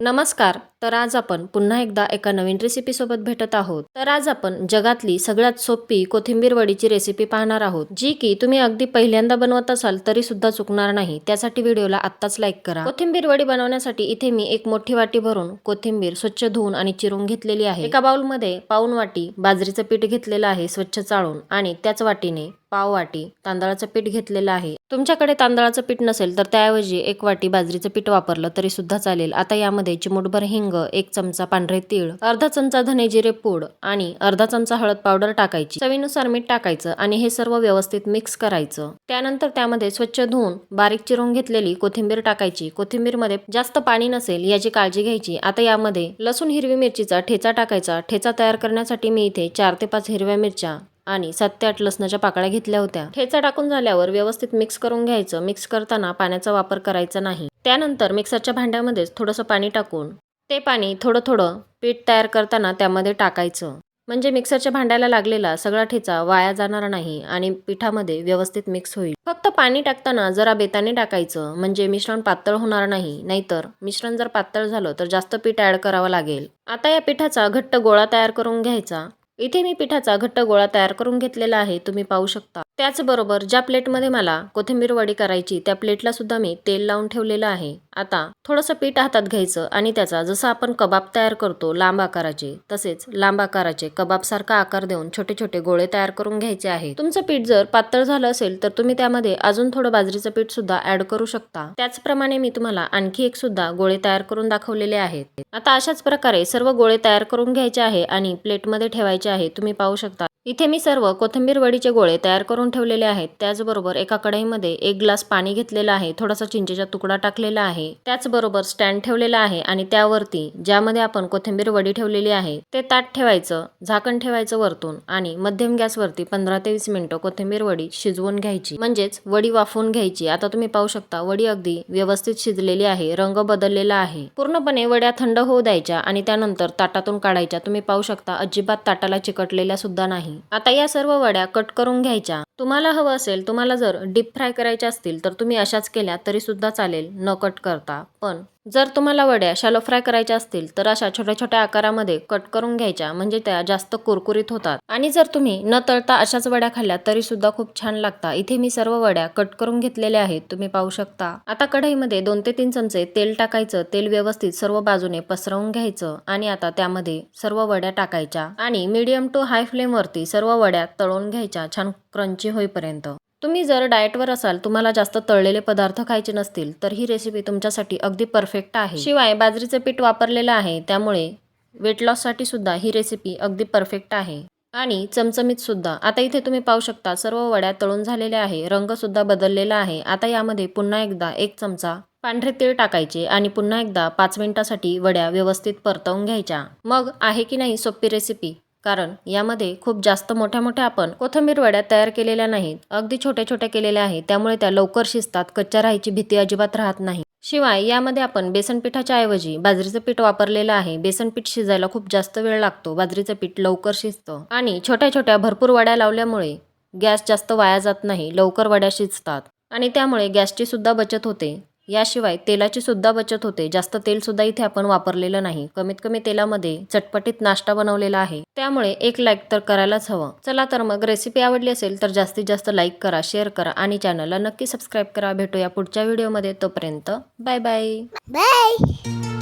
नमस्कार तर आज आपण पुन्हा एकदा एका नवीन रेसिपीसोबत भेटत आहोत. तर आज आपण जगातली सगळ्यात सोपी कोथिंबीर वडीची रेसिपी पाहणार आहोत जी की तुम्ही अगदी पहिल्यांदा बनवत असाल तरी सुद्धा चुकणार नाही. त्यासाठी व्हिडिओला आत्ताच लाईक करा. कोथिंबीर वडी बनवण्यासाठी इथे मी एक मोठी वाटी भरून कोथिंबीर स्वच्छ धुवून आणि चिरून घेतलेली आहे. एका बाउलमध्ये पाऊन वाटी बाजरीचं पीठ घेतलेलं आहे स्वच्छ चाळून आणि त्याच वाटीने पाव वाटी तांदळाचं पीठ घेतलेलं आहे. तुमच्याकडे तांदळाचं पीठ नसेल तर त्याऐवजी एक वाटी बाजरीचं पीठ वापरलं तरी सुद्धा चालेल. आता यामध्ये चिमूटभर हिंग एक चमचा पांढरे तीळ अर्धा चमचा धने जिरे पूड आणि अर्धा चमचा हळद पावडर टाकायची. चवीनुसार मीठ टाकायचं आणि हे सर्व व्यवस्थित मिक्स करायचं. त्यानंतर त्यामध्ये स्वच्छ धुवून बारीक चिरून घेतलेली कोथिंबीर टाकायची. कोथिंबीरमध्ये जास्त पाणी नसेल याची काळजी घ्यायची. आता यामध्ये लसूण हिरवी मिरचीचा ठेचा टाकायचा. ठेचा तयार करण्यासाठी मी इथे चार ते पाच हिरव्या मिरच्या आणि सात ते आठ लसणाच्या पाकळ्या घेतल्या होत्या. ठेचा टाकून झाल्यावर व्यवस्थित मिक्स करून घ्यायचं. मिक्स करताना पाण्याचा वापर करायचा नाही. त्यानंतर मिक्सरच्या भांड्यामध्येच थोडंसं पाणी टाकून ते पाणी थोडं थोडं पीठ तयार करताना त्यामध्ये टाकायचं. म्हणजे मिक्सरच्या भांड्याला लागलेला सगळा ठेचा वाया जाणार नाही आणि पिठामध्ये व्यवस्थित मिक्स होईल. फक्त पाणी टाकताना जरा बेताने टाकायचं. म्हणजे मिश्रण पातळ होणार नाही. नाहीतर मिश्रण जर पातळ झालं तर जास्त पीठ ॲड करावं लागेल. आता या पिठाचा घट्ट गोळा तयार करून घ्यायचा. इथे मी पिठाचा घट्ट गोळा तयार करून घेतलेला आहे तुम्ही पाहू शकता. त्याचबरोबर ज्या प्लेटमध्ये मला कोथिंबीर वडी करायची त्या प्लेटला सुद्धा मी तेल लावून ठेवलेलं आहे. आता थोडंसं पीठ हातात घ्यायचं आणि त्याचा जसं आपण कबाब तयार करतो लांब आकाराचे तसेच लांब आकाराचे कबाब सारखा आकार देऊन छोटे छोटे गोळे तयार करून घ्यायचे आहे. तुमचं पीठ जर पातळ झालं असेल तर तुम्ही त्यामध्ये अजून थोडं बाजरीचं पीठ सुद्धा ऍड करू शकता. त्याचप्रमाणे मी तुम्हाला आणखी एक सुद्धा गोळे तयार करून दाखवलेले आहेत. आता अशाच प्रकारे सर्व गोळे तयार करून घ्यायचे आहे आणि प्लेटमध्ये ठेवायचे आहे तुम्ही पाहू शकता. इथे मी सर्व कोथिंबीर वडीचे गोळे तयार करून ठेवलेले आहेत. त्याचबरोबर एका कढईमध्ये एक ग्लास पाणी घेतलेलं आहे. थोडासा चिंचेचा तुकडा टाकलेला आहे. त्याचबरोबर स्टँड ठेवलेला आहे आणि त्यावरती ज्यामध्ये आपण कोथिंबीर वडी ठेवलेली आहे ते ताट ठेवायचं झाकण ठेवायचं वरतून आणि मध्यम गॅसवरती पंधरा ते वीस मिनिटं कोथिंबीर वडी शिजवून घ्यायची. म्हणजेच वडी वाफवून घ्यायची. आता तुम्ही पाहू शकता वडी अगदी व्यवस्थित शिजलेली आहे रंग बदललेला आहे. पूर्णपणे वड्या थंड होऊ द्यायच्या आणि त्यानंतर ताटातून काढायच्या. तुम्ही पाहू शकता अजिबात ताटाला चिकटलेल्या सुद्धा नाही. आता या सर्व वड्या कट करून घ्यायच्या. तुम्हाला हवं असेल तुम्हाला जर डीप फ्राय करायच्या असतील तर तुम्ही अशाच केल्या तरी सुद्धा चालेल. न कट कर करता. पण जर तुम्हाला वड्या शॅलो फ्राय करायच्या असतील तर अशा छोट्या छोट्या आकारामध्ये कट करून घ्यायच्या म्हणजे त्या जास्त कुरकुरीत होतात. आणि जर तुम्ही न तळता अशाच वड्या खाल्ल्या तरी सुद्धा खूप छान लागतात इथे मी सर्व वड्या कट करून घेतलेल्या आहेत तुम्ही पाहू शकता. आता कढईमध्ये दोन ते तीन चमचे तेल टाकायचं तेल व्यवस्थित सर्व बाजूने पसरवून घ्यायचं आणि आता त्यामध्ये सर्व वड्या टाकायच्या. आणि मीडियम टू हाय फ्लेमवरती सर्व वड्या तळून घ्यायच्या छान क्रंची होईपर्यंत. तुम्ही जर डाएटवर असाल तुम्हाला जास्त तळलेले पदार्थ खायचे नसतील तर ही रेसिपी तुमच्यासाठी अगदी परफेक्ट आहे. शिवाय बाजरीचं पीठ वापरलेलं आहे त्यामुळे वेट लॉससाठी सुद्धा ही रेसिपी अगदी परफेक्ट आहे. आणि चमचमीत सुद्धा. आता इथे तुम्ही पाहू शकता सर्व वड्या तळून झालेल्या आहे रंग सुद्धा बदललेला आहे. आता यामध्ये पुन्हा एकदा एक चमचा पांढरे तीळ टाकायचे आणि पुन्हा एकदा पाच मिनिटासाठी वड्या व्यवस्थित परतवून घ्यायच्या. मग आहे की नाही सोपी रेसिपी कारण यामध्ये खूप जास्त मोठ्या मोठ्या आपण कोथंबीर वड्या तयार केलेल्या नाहीत. अगदी छोट्या छोट्या केलेल्या आहेत. त्यामुळे त्या लवकर शिजतात. कच्च्या राहायची भीती अजिबात राहत नाही. शिवाय यामध्ये आपण बेसन पिठाच्या ऐवजी बाजरीचं पीठ वापरलेलं आहे. बेसन पीठ शिजायला खूप जास्त वेळ लागतो. बाजरीचं पीठ लवकर शिजतं. आणि छोट्या छोट्या भरपूर वड्या लावल्यामुळे गॅस जास्त वाया जात नाही. लवकर वड्या शिजतात. आणि त्यामुळे गॅसची सुद्धा बचत होते. याशिवाय तेलाची सुद्धा बचत होते. जास्त तेल सुद्धा इथे आपण वापरलेलं नाही. कमीत कमी तेलामध्ये चटपटीत नाश्ता बनवलेला आहे. त्यामुळे एक लाईक तर करायलाच हवं. चला तर मग रेसिपी आवडली असेल तर जास्तीत जास्त लाईक करा शेअर करा आणि चॅनलला नक्की सबस्क्राईब करा. भेटूया पुढच्या व्हिडिओमध्ये तोपर्यंत बाय बाय बाय